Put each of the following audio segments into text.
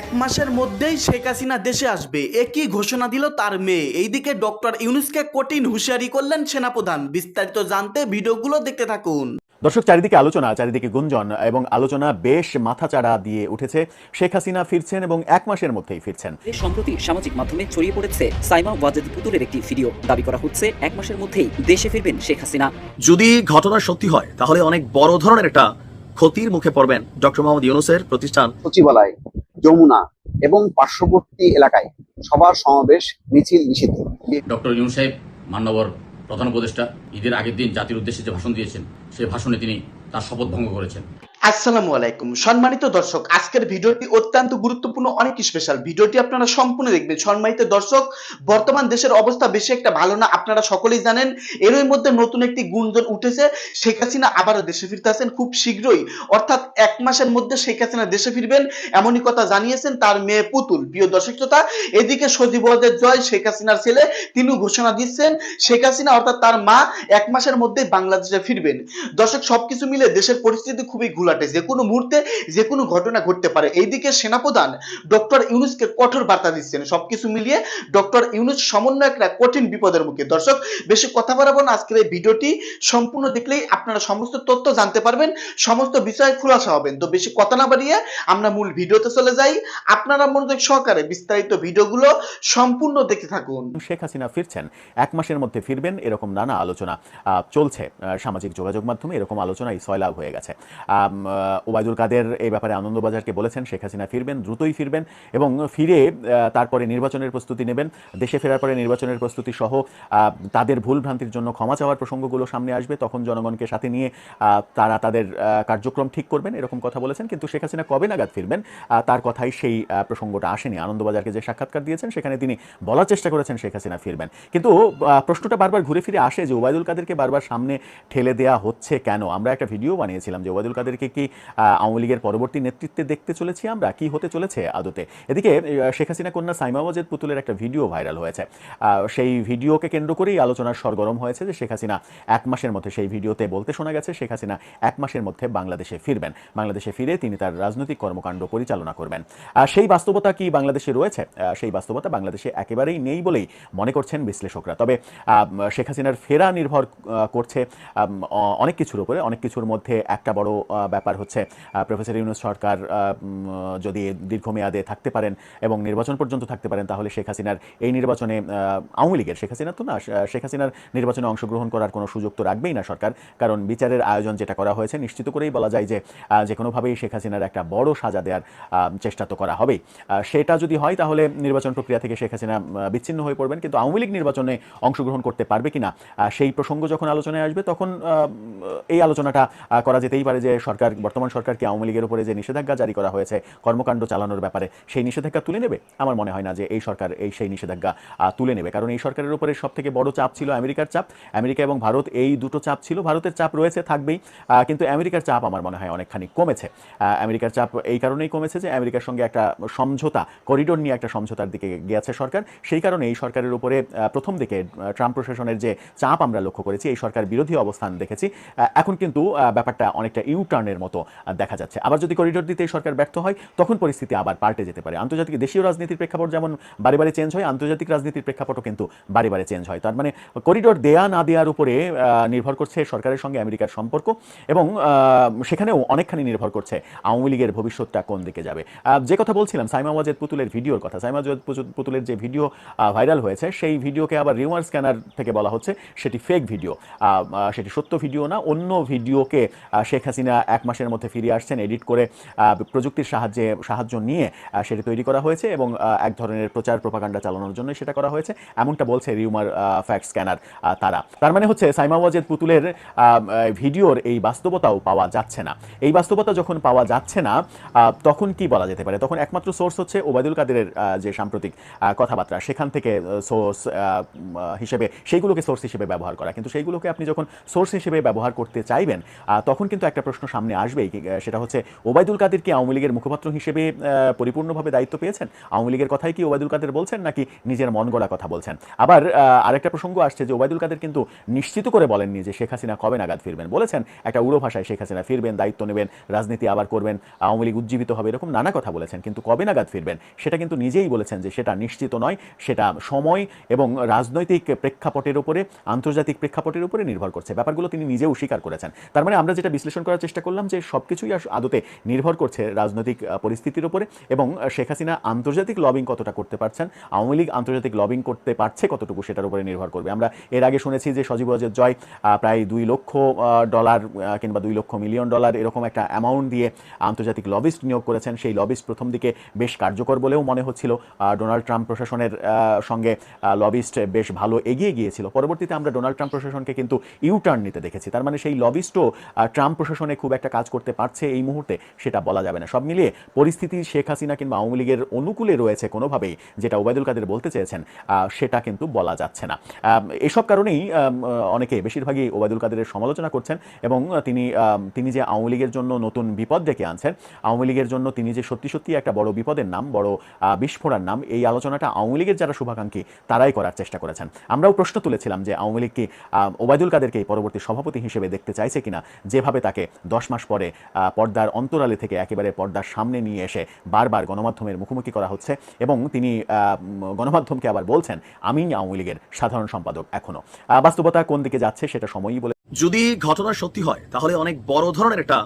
এক মাসের মধ্যেই শেখ হাসিনা দেশে আসবে। একই ঘোষণা দিল তার মেয়ে। এইদিকে ডক্টর ইউনুসকে কঠিন হুঁশিয়ারি করলেন সেনাপ্রধান। বিস্তারিত জানতে ভিডিওগুলো দেখতে থাকুন। দর্শক চারিদিকে আলোচনা চারিদিকে গুঞ্জন এবং আলোচনা বেশ মাথাচাড়া দিয়ে উঠেছে। শেখ হাসিনা ফিরছেন এবং এক মাসের মধ্যেই ফিরছেন। সম্প্রতি সামাজিক মাধ্যমে ছড়িয়ে পড়েছে সাইমা ওয়াজেদ পুতুলের একটি ভিডিও। দাবি করা হচ্ছে এক মাসের মধ্যেই দেশে ফিরবেন শেখ হাসিনা। যদি ঘটনা সত্যি হয় তাহলে অনেক বড় ধরনের একটা ক্ষতির মুখে পড়বেন ডক্টর মোহাম্মদ ইউনুসের প্রতিষ্ঠান। সচিবালয়। যমুনা এবং পার্শ্ববর্তী এলাকায় সবার সমাবেশ মিছিল নিষিদ্ধ। ডক্টর ইউন সাহেব মান্যবর প্রধান উপদেষ্টা, ঈদের আগের দিন জাতির উদ্দেশ্যে যে ভাষণ দিয়েছেন সেই ভাষণে তিনি তার শপথ ভঙ্গ করেছেন। আসসালামু আলাইকুম। সম্মানিত দর্শক, আজকের ভিডিওটি অত্যন্ত গুরুত্বপূর্ণ, অনেক স্পেশাল ভিডিওটি আপনারা সম্পূর্ণ দেখবেন। সম্মানিত দর্শক, বর্তমান দেশের অবস্থা বেশি একটা ভালো না, আপনারা সকলেই জানেন, এরই মধ্যে নতুন একটি গুঞ্জন উঠেছে, শেখ হাসিনা আবারও দেশে ফিরতে আসেন খুব শীঘ্রই। অর্থাৎ এক মাসের মধ্যে শেখ হাসিনা দেশে ফিরবেন, এমনই কথা জানিয়েছেন তার মেয়ে পুতুল। প্রিয় দর্শক শ্রোতা, এদিকে সজীব সজীবদের জয়, শেখ হাসিনার ছেলে তিনি ঘোষণা দিচ্ছেন, শেখ হাসিনা অর্থাৎ তার মা এক মাসের মধ্যে বাংলাদেশে ফিরবেন। দর্শক, সবকিছু মিলে দেশের পরিস্থিতি খুবই ঘোলাটে যে কোনো মুহূর্তে, যে কোনো ঘটনা ঘটতে পারে। এইদিকে সেনাপ্রধান ডক্টর ইউনুসকে কঠোর বার্তা দিচ্ছেন। সবকিছু মিলিয়ে ডক্টর ইউনুস সমন্বয়করা কঠিন বিপদের মুখে। দর্শক, বেশি কথা বাড়াবো না। আজকের এই ভিডিওটি সম্পূর্ণ দেখলেই আপনারা সমস্ত তথ্য জানতে পারবেন, সমস্ত বিষয়ে খুলাসা হবেন। তো বেশি কথা না বাড়িয়ে আমরা মূল ভিডিওতে চলে যাই। আপনারা মনোযোগ সহকারে বিস্তারিত ভিডিওগুলো সম্পূর্ণ দেখতে থাকুন। শেখ হাসিনা ফিরছেন। এক মাসের মধ্যে ফিরবেন এরকম নানা আলোচনা চলছে সামাজিক যোগাযোগ মাধ্যমে এরকম আলোচনাই সয়লাভ হয়ে গেছে। ওবায়দুল কাদের এই ব্যাপারে আনন্দবাজারকে বলেছেন, শেখ হাসিনা ফিরবেন, দ্রুতই ফিরবেন এবং ফিরে তারপরে নির্বাচনের প্রস্তুতি নেবেন, দেশে ফেরার পরে নির্বাচনের প্রস্তুতি সহ তাদের ভুল ভ্রান্তির জন্য ক্ষমা চাওয়ার প্রসঙ্গগুলো সামনে আসবে, তখন জনগণকে সাথে নিয়ে তারা তাদের কার্যক্রম ঠিক করবেন, এরকম কথা বলেছেন, কিন্তু শেখ হাসিনা কবে নাগাদ ফিরবেন তার কথাই সেই প্রসঙ্গটা আসেনি। আনন্দবাজারকে যে সাক্ষাৎকার দিয়েছেন, সেখানে তিনি বলার চেষ্টা করেছেন শেখ হাসিনা ফিরবেন। কিন্তু প্রশ্নটা বারবার ঘুরে ফিরে আসে যে ওবায়দুল কাদেরকে বারবার সামনে ঠেলে দেওয়া হচ্ছে কেন? আমরা একটা ভিডিও বানিয়েছিলাম যে ওবায়দুল কাদেরকে কি আহ, আওয়ামী লীগের পরবর্তী নেতৃত্বে দেখতে চলেছি আমরা? কি হতে চলেছে আদতে? এদিকে শেখ হাসিনা কন্যা সাইমা ওয়াজেদ পুতুলের একটা ভিডিও ভাইরাল হয়েছে। সেই ভিডিওকে কেন্দ্র করেই আলোচনার সরগরম হয়েছে যে শেখ হাসিনা এক মাসের মধ্যে সেই ভিডিওতে বলতে শোনা গেছে শেখ হাসিনা এক মাসের মধ্যে বাংলাদেশে ফিরবেন। বাংলাদেশে ফিরে তিনি তার রাজনৈতিক কর্মকাণ্ড পরিচালনা করবেন। সেই বাস্তবতা কি বাংলাদেশে রয়েছে? সেই বাস্তবতা বাংলাদেশে একেবারেই নেই বলেই মনে করছেন বিশ্লেষকরা। তবে শেখ হাসিনার ফেরা নির্ভর করছে অনেক কিছুর উপরে। অনেক কিছুর মধ্যে একটা বড় ব্যাপার হচ্ছে প্রফেসর ইউনুস সরকার যদি দীর্ঘমেয়াদে থাকতে পারেন এবং নির্বাচন পর্যন্ত থাকতে পারেন তাহলে শেখ হাসিনার এই নির্বাচনে আওয়ামী লীগের শেখ হাসিনা তো না শেখ হাসিনার নির্বাচনে অংশগ্রহণ করার কোনো সুযোগ তো রাখবেই না সরকার। কারণ বিচারের আয়োজন যেটা করা হয়েছে নিশ্চিত করেই বলা যায় যে যে কোনোভাবেই শেখ হাসিনার একটা বড় সাজা দেওয়ার চেষ্টা তো করা হবেই। সেটা যদি হয় তাহলে নির্বাচন প্রক্রিয়া থেকে শেখ হাসিনা বিচ্ছিন্ন হয়ে পড়বেন। কিন্তু আওয়ামী লীগ নির্বাচনে অংশগ্রহণ করতে পারবে কিনা আহ, সেই প্রসঙ্গ যখন আলোচনায় আসবে তখন এই আলোচনাটা করা যেতেই পারে যে সরকার বর্তমান সরকারকে আওয়ামী লীগের উপরে যে নিষেধাজ্ঞা জারি করা হয়েছে, কর্মকাণ্ড চালানোর ব্যাপারে সেই নিষেধাজ্ঞা তুলে নেবে? আমার মনে হয় না যে এই সরকার এই সেই নিষেধাজ্ঞা তুলে নেবে। কারণ এই সরকারের উপরে সব থেকে বড় চাপ ছিল আমেরিকার চাপ। আমেরিকা এবং ভারত এই দুটো চাপ ছিল। ভারতের চাপ রয়েছে থাকবেই কিন্তু আমেরিকার চাপ আমার মনে হয় অনেকখানি কমেছে। আমেরিকার চাপ এই কারণেই কমেছে যে আমেরিকার সঙ্গে একটা সমঝোতা, করিডোর নিয়ে একটা সমঝোতার দিকে গিয়েছে সরকার। সেই কারণে এই সরকারের উপরে প্রথম দিকে ট্রাম্প প্রশাসনের যে চাপ আমরা লক্ষ্য করেছি, এই সরকার বিরোধী অবস্থান দেখেছি। এখন কিন্তু ব্যাপারটা অনেকটা ইউ টার্নের মতো দেখা যাচ্ছে। আবার যদি করিডোর দিতে সরকার ব্যর্থ হয়, তখন পরিস্থিতি আবার পাল্টে যেতে পারে। আন্তর্জাতিক দেশীয় রাজনীতির প্রেক্ষাপট যেমন বারে বারে চেঞ্জ হয়, আন্তর্জাতিক রাজনীতির প্রেক্ষাপটও কিন্তু বারে বারে চেঞ্জ হয়। তার মানে করিডোর দেয়া না দেওয়ার উপরে নির্ভর করছে সরকারের সঙ্গে আমেরিকার সম্পর্ক এবং সেখানেও অনেকখানি নির্ভর করছে আওয়ামী লীগের ভবিষ্যৎটা কোন দিকে যাবে। যে কথা বলছিলাম, সাইমা ওয়াজেদ পুতুলের ভিডিওর কথা। সাইমা ওয়াজেদ পুতু- পুতুলের যে ভিডিও ভাইরাল হয়েছে, সেই ভিডিওকে আবার রিউমার স্ক্যানার থেকে বলা হচ্ছে, সেটি ফেক ভিডিও সেটি সত্য ভিডিও না, অন্য ভিডিওকে শেখ হাসিনা এক মাসের মধ্যে ফিরে আসছেন। এডিট করে প্রযুক্তির সাহায্যে, সাহায্য নিয়ে সেটি তৈরি করা হয়েছে এবং এক ধরনের প্রচার প্রপাগান্ডা চালানোর জন্য সেটা করা হয়েছে। এমনটা বলছে রিউমার ফ্যাক্ট স্ক্যানার তারা। তার মানে হচ্ছে সাইমা ওয়াজেদ পুতুলের ভিডিওর এই বাস্তবতাও পাওয়া যাচ্ছে না। এই বাস্তবতা যখন পাওয়া যাচ্ছে না তখন কি বলা যেতে পারে? তখন একমাত্র সোর্স হচ্ছে ওবায়দুল কাদেরের যে সাম্প্রতিক কথাবার্তা। সেখান থেকে সোর্স হিসেবে সেইগুলোকে সোর্স হিসেবে ব্যবহার করা। কিন্তু সেইগুলোকে আপনি যখন সোর্স হিসেবে ব্যবহার করতে চাইবেন তখন কিন্তু একটা প্রশ্ন সামনে আসবেই সেটা হচ্ছে ওবায়দুল কাদের কি আওয়ামী লীগের মুখপাত্র হিসেবে পরিপূর্ণভাবে দায়িত্ব পেয়েছেন? আওয়ামী লীগের কথাই কি ওবায়দুল কাদের বলছেন, নাকি নিজের মন গড়া কথা বলছেন? আবার আরেকটা প্রসঙ্গ আসছে যে ওবায়দুল কাদের কিন্তু নিশ্চিত করে বলেননি যে শেখ হাসিনা কবে নাগাদ ফিরবেন। বলেছেন, একটা উড়ো ভাষায় শেখ হাসিনা ফিরবেন, দায়িত্ব নেবেন, রাজনীতি আবার করবেন, আওয়ামী লীগ উজ্জীবিত হবে, এরকম নানা কথা বলেছেন। কিন্তু কবে নাগাদ ফিরবেন? সেটা কিন্তু নিজেই বলেছেন যে সেটা নিশ্চিত নয়, সেটা সময় এবং রাজনৈতিক প্রেক্ষাপটের উপরে, আন্তর্জাতিক প্রেক্ষাপটের উপরে নির্ভর করছে। ব্যাপারগুলো তিনি নিজেও স্বীকার করেছেন। তার মানে আমরা যেটা বিশ্লেষণ করার চেষ্টা করলাম যে সবকিছুই আস- আদতে নির্ভর করছে রাজনৈতিক পরিস্থিতির উপরে এবং শেখ হাসিনা আন্তর্জাতিক লবিং কতটা করতে পারছেন, আওয়ামী লীগ আন্তর্জাতিক লবিং করতে পারছে কতটুকু সেটার উপরে নির্ভর করবে। আমরা এর আগে শুনেছি যে সজীব ওয়াজেদ জয় প্রায় দুই লক্ষ ডলার কিংবা দুই লক্ষ মিলিয়ন ডলার এরকম একটা অ্যামাউন্ট দিয়ে আন্তর্জাতিক লবিস্ট নিয়োগ করেছেন। সেই লবিস্ট প্রথম দিকে বেশ কার্যকর বলেও মনে হচ্ছিল। ডোনাল্ড ট্রাম্প প্রশাসনের সঙ্গে লবিস্ট বেশ ভালো এগিয়ে গিয়েছিল। পরবর্তীতে আমরা ডোনাল্ড ট্রাম্প প্রশাসনকে কিন্তু ইউটার্ন নিতে দেখেছি। তার মানে সেই লবিস্টও ট্রাম্প প্রশাসনে খুব একটা কাজ করতে পারছে এই মুহূর্তে, সেটা বলা যাবে না। সব মিলিয়ে পরিস্থিতি শেখ হাসিনা কিংবা আওয়ামী লীগের অনুকূলে রয়েছে কোনোভাবেই, যেটা ওবায়দুল কাদের বলতে চেয়েছেন সেটা কিন্তু বলা যাচ্ছে না। এসব কারণেই অনেকে বেশিরভাগই ওবায়দুল কাদেরের সমালোচনা করছেন এবং তিনি তিনি যে আওয়ামী লীগের জন্য নতুন বিপদ ডেকে আনছেন, আওয়ামী লীগের জন্য তিনি যে সত্যি সত্যি একটা বড় বিপদের নাম, বড় বিস্ফোরার নাম, এই আলোচনাটা আওয়ামী লীগের যারা শুভাকাঙ্ক্ষী, তারাই করার চেষ্টা করেছেন। আমরাও প্রশ্ন তুলেছিলাম যে আওয়ামী লীগ কি ওবায়দুল কাদেরকে পরবর্তী সভাপতি হিসেবে দেখতে চাইছে কিনা, যেভাবে তাকে দশ মাস পরে পর্দার অন্তরালে থেকে একেবারে পর্দার সামনে নিয়ে এসে বারবার গণমাধ্যমের মুখোমুখি করা হচ্ছে এবং তিনি গণমাধ্যমকে আবার বলছেন আমি আওয়ামী লীগের সাধারণ সম্পাদক এখনও। বাস্তবতা কোন দিকে যাচ্ছে সেটা সময়ই বলে যদি ঘটনা সত্যি হয়, তাহলে অনেক বড় ধরনের একটা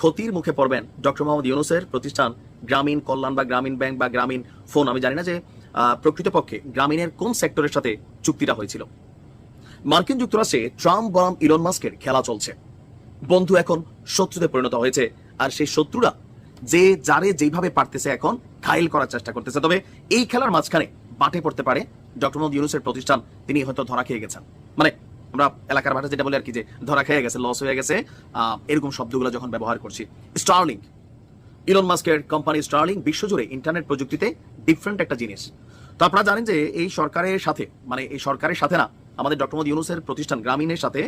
ক্ষতির মুখে পড়বেন ডক্টর মোহাম্মদ ইউনুসের প্রতিষ্ঠান গ্রামীণ কল্যাণ বা গ্রামীণ ব্যাংক বা গ্রামীণ ফোন। আমি জানি না যে প্রকৃতপক্ষে গ্রামীণের কোন সেক্টরের সাথে চুক্তিটা হয়েছিল। মার্কিন যুক্তরাষ্ট্রে ট্রাম্প বনাম ইলন মাস্কের খেলা চলছে। বন্ধু এখন শত্রুতে পরিণত হয়েছে। আর সেই শত্রুরা যে, যারে যেভাবে পারতেছে এখন ঘাইল করার চেষ্টা করতেছে। তবে এই খেলার মাঝখানে বাটে পড়তে পারে ডক্টর মোহাম্মদ ইউনুসের প্রতিষ্ঠান। তিনি হয়তো ধরা খেয়ে গেছেন। মানে আমরা এলাকার ভাষা যেটা বলি আর কি যে, ধরা খেয়ে গেছে লস হয়ে গেছে। এরকম শব্দগুলো যখন ব্যবহার করছি। স্টার্লিং ইলন মাস্কের কোম্পানি স্টার্লিং বিশ্বজুড়ে ইন্টারনেট প্রযুক্তিতে ডিফারেন্ট একটা জিনিস। তো আপনারা জানেন যে, এই সরকারের সাথে মানে এই সরকারের সাথে না আমাদের ডক্টর মোদী ইউনুসের প্রতিষ্ঠান গ্রামীণের সাথে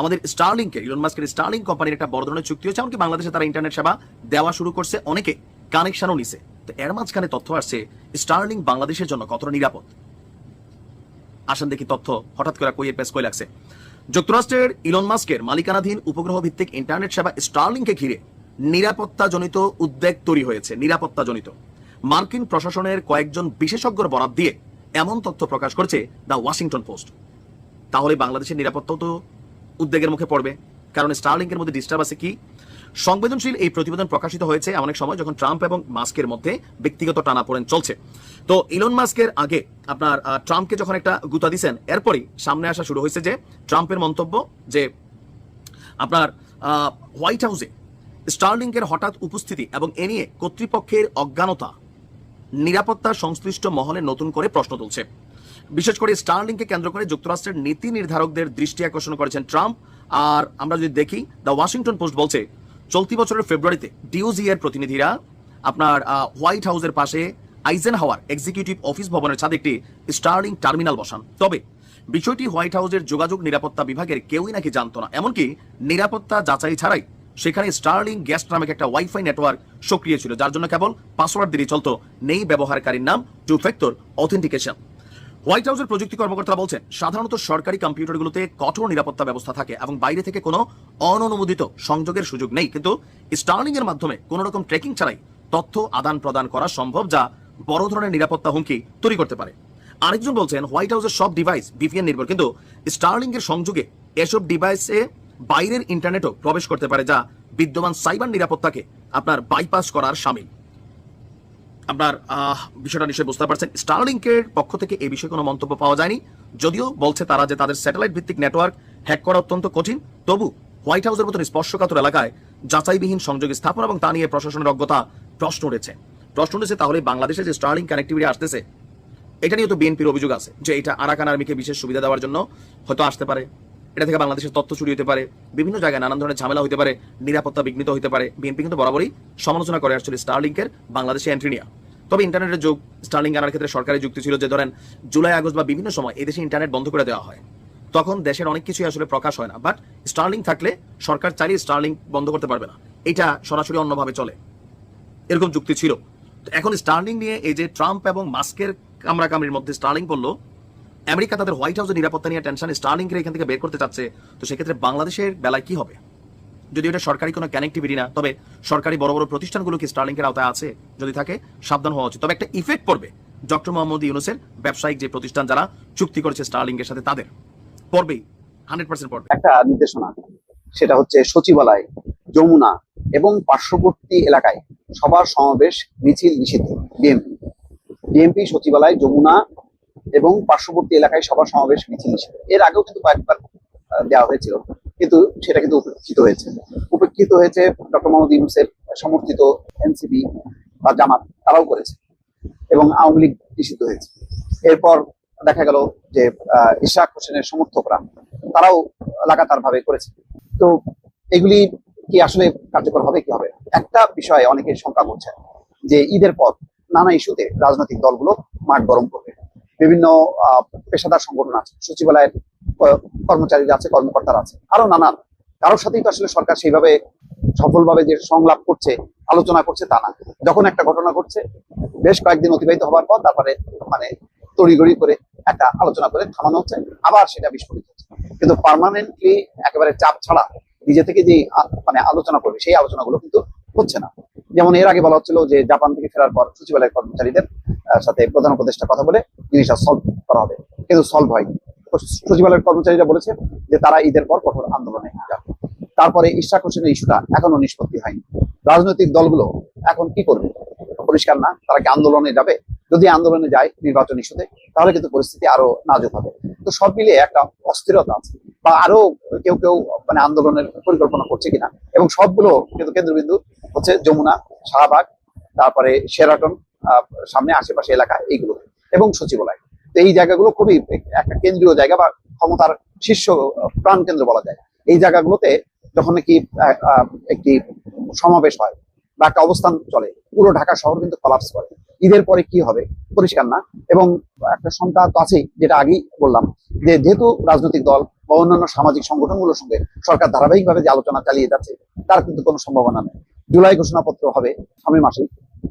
আমাদের স্টার্লিংকে, ইলন মাস্কের স্টার্লিং কোম্পানির একটা বড় ধরনের চুক্তি হচ্ছে, এমনকি বাংলাদেশে তারা ইন্টারনেট সেবা দেওয়া শুরু করছে, অনেকে কানেকশনও নিছে। তো এর মাঝখানে তথ্য আসছে, স্টার্লিং বাংলাদেশের জন্য কতটা নিরাপদ? আসেন দেখি তথ্য, হঠাৎ করে কইয়ের পেস কই লাগছে। যুক্তরাষ্ট্রের ইলন মাস্কের মালিকানাধীন উপগ্রহ ভিত্তিক ইন্টারনেট সেবা স্টারলিংকে ঘিরে নিরাপত্তাজনিত উদ্বেগ তৈরি হয়েছে, নিরাপত্তাজনিত। মার্কিন প্রশাসনের কয়েকজন বিশেষজ্ঞর বরাদ দিয়ে এমন তথ্য প্রকাশ করছে দ্য ওয়াশিংটন পোস্ট। তাহলে বাংলাদেশের নিরাপত্তাও তো উদ্বেগের মুখে পড়বে। কারণ স্টারলিংকের মধ্যে ডিস্টার্ব আছে কি? সংবেদনশীল এই প্রতিবেদন প্রকাশিত হয়েছে এমন এক সময় যখন ট্রাম্প এবং মাস্কের মধ্যে ব্যক্তিগত টানাপোড়েন চলছে। তো ইলন মাস্কের আগে আপনার ট্রাম্পকে যখন একটা গুতা দিছেন, এরপরই সামনে আসা শুরু হয়েছে যে ট্রাম্পের মন্তব্য যে আপনার হোয়াইট হাউসে স্টারলিংকের হঠাৎ উপস্থিতি এবং এ নিয়ে কর্তৃপক্ষের অজ্ঞানতা নিরাপত্তা সংশ্লিষ্ট মহলে নতুন করে প্রশ্ন তুলছে। বিশেষ করে স্টারলিংকে কেন্দ্র করে যুক্তরাষ্ট্রের নীতি নির্ধারকদের দৃষ্টি আকর্ষণ করেছেন ট্রাম্প। আর আমরা যদি দেখি দ্য ওয়াশিংটন পোস্ট বলছে, চলতি বছরের ফেব্রুয়ারিতে ডিওজি এর প্রতিনিধিরা আপনার হোয়াইট হাউসের পাশে আইজেন হাওয়ার এক্সিকিউটিভ অফিস ভবনের ছাদে একটি স্টার্লিং টার্মিনাল বসান। তবে বিষয়টি হোয়াইট হাউসের যোগাযোগ নিরাপত্তা বিভাগের কেউই নাকি জানতো না। এমনকি নিরাপত্তা যাচাই ছাড়াই সেখানে স্টারলিং গেস্ট নামে একটা ওয়াইফাই নেটওয়ার্ক সক্রিয় ছিল, যার জন্য কেবল পাসওয়ার্ড দিয়ে চলতো। নেই ব্যবহারকারীর নাম টু ফ্যাক্টর অথেন্টিকেশন হোয়াইট হাউসের প্রযুক্তি কর্মকর্তারা বলছেন, সাধারণত সরকারি কম্পিউটারগুলোতে কঠোর নিরাপত্তা ব্যবস্থা থাকে এবং বাইরে থেকে কোনো অননুমোদিত সংযোগের সুযোগ নেই। কিন্তু স্টার্লিং এর মাধ্যমে কোনো রকম ট্রেকিং ছাড়াই তথ্য আদান প্রদান করা সম্ভব, যা বড় ধরনের নিরাপত্তা হুমকি তৈরি করতে পারে। আরেকজন বলছেন হোয়াইট হাউসের সব ডিভাইস ভিপিএন নির্ভর, কিন্তু স্টার্লিং এর সংযোগে এসব ডিভাইসে বাইরের ইন্টারনেটও প্রবেশ করতে পারে, যা বিদ্যমান সাইবার নিরাপত্তাকে আপনার বাইপাস করার সামিল। আপনার বিষয়টা নিশ্চয়ই বুঝতে পারছেন। স্টারলিংকের পক্ষ থেকে এই বিষয়ে কোনো মন্তব্য পাওয়া যায়নি। যদিও বলছে তারা যে তাদের স্যাটেলাইট ভিত্তিক নেটওয়ার্ক হ্যাক করা অত্যন্ত কঠিন। তবু হোয়াইট হাউসের মতন স্পর্শকাতর এলাকায় যাচাইবিহীন সংযোগ স্থাপন এবং তা নিয়ে প্রশাসনের অজ্ঞতা প্রশ্ন উঠেছে। প্রশ্ন উঠেছে তাহলে বাংলাদেশে যে স্টার্লিং কানেক্টিভিটি আসতেছে, এটা নিয়ে তো বিএনপির অভিযোগ আছে যে এটা আরাকান আর্মিকে বিশেষ সুবিধা দেওয়ার জন্য হয়তো আসতে পারে। এটা থেকে বাংলাদেশের তথ্য চুরি হতে পারে, বিভিন্ন জায়গায় নানান ধরনের ঝামেলা হতে পারে, নিরাপত্তা বিঘ্নিত হতে পারে, বিএনপি কিন্তু বরাবরই সমালোচনা করে আসছিল স্টারলিংকের বাংলাদেশে এন্ট্রি নিয়ে। তবে ইন্টারনেটের যুগ, স্টার্লিং আনার ক্ষেত্রে সরকারি যুক্তি ছিল যে ধরেন জুলাই, আগস্ট বা বিভিন্ন সময় এদেশে ইন্টারনেট বন্ধ করে দেওয়া হয়। তখন দেশের অনেক কিছুই আসলে প্রকাশ হয় না বাট স্টার্লিং থাকলে সরকার চাইলে স্টার্লিং বন্ধ করতে পারবে না। এটা সরাসরি অন্যভাবে চলে। এরকম যুক্তি ছিল। এখন স্টার্লিং নিয়ে এই যে ট্রাম্প এবং মাস্কের কামড়াকামড়ির মধ্যে স্টার্লিং বলল আমেরিকা তাদের হোয়াইট হাউসের নিরাপত্তা নিয়ে টেনশন স্টার্লিংকে এখান থেকে বের করতে চাচ্ছে, তো সেক্ষেত্রে বাংলাদেশের বেলায় কি হবে? যদি এটা সরকারি কোনো কানেক্টিভিটি না, তবে সরকারি বড় বড় প্রতিষ্ঠানগুলো কি স্টার্লিংকের আওতায় আছে? যদি থাকে, সাবধান হওয়া উচিত। তবে একটা ইফেক্ট পড়বে, ডক্টর মোহাম্মদ ইউনুসের ব্যবসায়িক যে প্রতিষ্ঠান যারা চুক্তি করেছে স্টার্লিংকের সাথে, তাদের। পড়বেই হান্ড্রেড পার্সেন্ট পড়বে। একটা নির্দেশনা, সেটা হচ্ছে সচিবালয়, যমুনা এবং পার্শ্ববর্তী এলাকায় সবার সমাবেশ মিছিল নিষিদ্ধ, বিএনপি। বিএনপি, সচিবালয়, যমুনা এবং পার্শ্ববর্তী এলাকায় সবার সমাবেশ মিছিল এর আগেও কিন্তু কয়েকবার দেওয়া হয়েছিল। কিন্তু সেটা কিন্তু উপেক্ষিত হয়েছে। উপেক্ষিত হয়েছে ডক্টর মোহাম্মদ ইউনুসের সমর্থিত এনসিপি বা জামাত, তারাও করেছে এবং আওয়ামী লীগ নিষিদ্ধ হয়েছে। এরপর দেখা গেল যে ইশাক হোসেনের সমর্থকরা, তারাও লাগাতার ভাবে করেছে। তো এগুলি কি আসলে কার্যকর হবে, কি হবে? একটা বিষয়ে অনেকে শঙ্কা করছে যে ঈদের পর নানা ইস্যুতে রাজনৈতিক দলগুলো মাঠ গরম করবে। বিভিন্ন পেশাদার সংগঠন আছে, সচিবালয়ের কর্মচারীরা আছে, কর্মকর্তারা আছে, আরও নানান। কারোর সাথেই তো আসলে সরকার সেইভাবে সফলভাবে যে সংলাপ করছে, আলোচনা করছে তা না। যখন একটা ঘটনা ঘটছে, বেশ কয়েকদিন অতিবাহিত হওয়ার পর তারপরে মানে তড়িগড়ি করে একটা আলোচনা করে থামানো হচ্ছে, আবার সেটা বিস্ফোরিত হচ্ছে। কিন্তু পারমানেন্টলি একেবারে চাপ ছাড়া নিজে থেকে যে মানে আলোচনা করবে, সেই আলোচনাগুলো কিন্তু হচ্ছে না। যেমন এর আগে বলা হচ্ছিল যে জাপান থেকে ফেরার পর সচিবালয়ের কর্মচারীদের সাথে প্রধান উপদেষ্টা কথা বলে জিনিসটা সলভ করা হবে। কিন্তু সলভ হয়নি। সচিবালয়ের কর্মচারীরা বলেছে যে তারা ঈদের পর কঠোর আন্দোলনে যাবে। তারপরে ইশাক হোসেনের ইস্যুটা এখনও নিষ্পত্তি হয়নি। রাজনৈতিক দলগুলো এখন কি করবে? পরিষ্কার না? তারা কি আন্দোলনে যাবে? যদি আন্দোলনে যায় নির্বাচন ইস্যুতে তাহলে কিন্তু পরিস্থিতি আরও নাজুক হবে। তো সব মিলিয়ে একটা অস্থিরতা আছে। বা আরও কেউ কেউ মানে আন্দোলনের পরিকল্পনা করছে কিনা? এবং সবগুলো কিন্তু কেন্দ্রবিন্দু হচ্ছে যমুনা শাহবাগ তারপরে শেরাটন আহ, সামনে আশেপাশে এলাকা এইগুলো। এবং সচিবালয়। তো এই জায়গাগুলো খুবই একটা কেন্দ্রীয় জায়গা বা ক্ষমতার শীর্ষ প্রাণ কেন্দ্র বলা যায়। এই জায়গাগুলোতে যখন নাকি একটি সমাবেশ হয় বা একটা অবস্থান চলে, পুরো ঢাকা শহর কিন্তু কলাপস করে। ঈদের পরে কি হবে? পরিষ্কার না। এবং একটা সংখ্যা তো আছেই, যেটা আগেই বললাম, যে যেহেতু রাজনৈতিক দল বা অন্যান্য সামাজিক সংগঠনগুলোর সঙ্গে সরকার ধারাবাহিকভাবে যে আলোচনা চালিয়ে যাচ্ছে, তার কিন্তু কোনো সম্ভাবনা নেই। জুলাই ঘোষণাপত্র হবে সামনের মাসেই।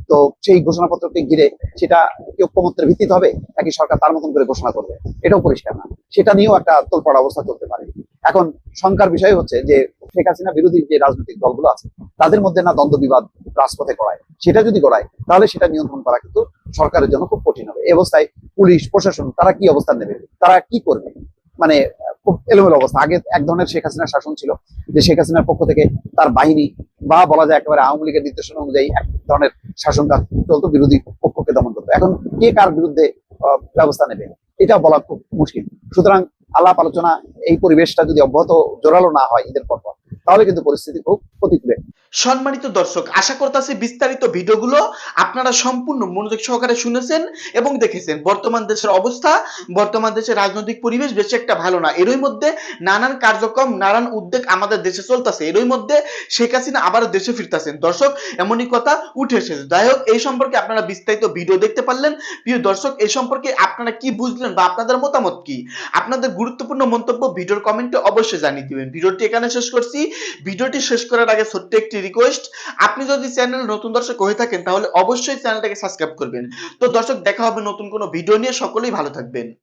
তো সেই ঘোষণাপত্রকে ঘিরে সেটা কি ঐক্যমত্যের ভিত্তিতে হবে, নাকি সরকার তার মতন করে ঘোষণা করবে? এটাও পরিষ্কার না। সেটা নিয়েও একটা তোলপাড়া অবস্থা চলতে পারে। এখন শঙ্কার বিষয় হচ্ছে যে, শেখ হাসিনা বিরোধী যে রাজনৈতিক দলগুলো আছে, তাদের মধ্যে না দ্বন্দ্ব বিবাদ রাজপথে গড়ায়। সেটা যদি গড়ায়, তাহলে সেটা নিয়ন্ত্রণ করা কিন্তু সরকারের জন্য খুব কঠিন হবে। এই অবস্থায় পুলিশ, প্রশাসন, তারা কি অবস্থান নেবে? তারা কি করবে? মানে খুব এলোমেলো অবস্থা। আগে এক ধরনের শেখ হাসিনার শাসন ছিল যে শেখ হাসিনার পক্ষ থেকে তার বাহিনী বা বলা যায় একেবারে আওয়ামী লীগের নির্দেশনা অনুযায়ী এক ধরনের শাসন কাজ চলতো বিরোধী পক্ষকে দমন করতো। এখন কে কার বিরুদ্ধে ব্যবস্থা নেবে? এটা বলা খুব মুশকিল। সুতরাং আলাপ আলোচনা এই পরিবেশটা যদি অব্যাহত জোরালো না হয় ঈদের পর পর, তাহলে কিন্তু পরিস্থিতি খুব প্রতিকূলে সম্মানিত দর্শক, আশা করতেছি বিস্তারিত ভিডিওগুলো আপনারা সম্পূর্ণ মনোযোগ সহকারে শুনেছেন এবং দেখেছেন। বর্তমান দেশের অবস্থা, বর্তমান দেশের রাজনৈতিক পরিবেশ বেশি একটা ভালো না। এরই মধ্যে নানান কার্যক্রম, নানান উদ্যোগ আমাদের দেশে চলতেছে। এরই মধ্যে শেখ হাসিনা আবারও দেশে ফিরতেছেন। দর্শক, এমনই কথা উঠে এসেছে। যাই হোক এই সম্পর্কে আপনারা বিস্তারিত ভিডিও দেখতে পারলেন। প্রিয় দর্শক, এই সম্পর্কে আপনারা কি বুঝলেন বা আপনাদের মতামত কি? আপনাদের গুরুত্বপূর্ণ মন্তব্য ভিডিওর কমেন্টে অবশ্যই জানিয়ে দিবেন। ভিডিওটি এখানে শেষ করছি। ভিডিওটি শেষ করার আগে ছোট্ট একটি রিকোয়েস্ট আপনি যদি চ্যানেল নতুন দর্শক হয়ে থাকেন, তাহলে অবশ্যই চ্যানেলটাকে সাবস্ক্রাইব করবেন। তো দর্শক, দেখা হবে নতুন কোনো ভিডিও নিয়ে, সকলেই ভালো থাকবেন।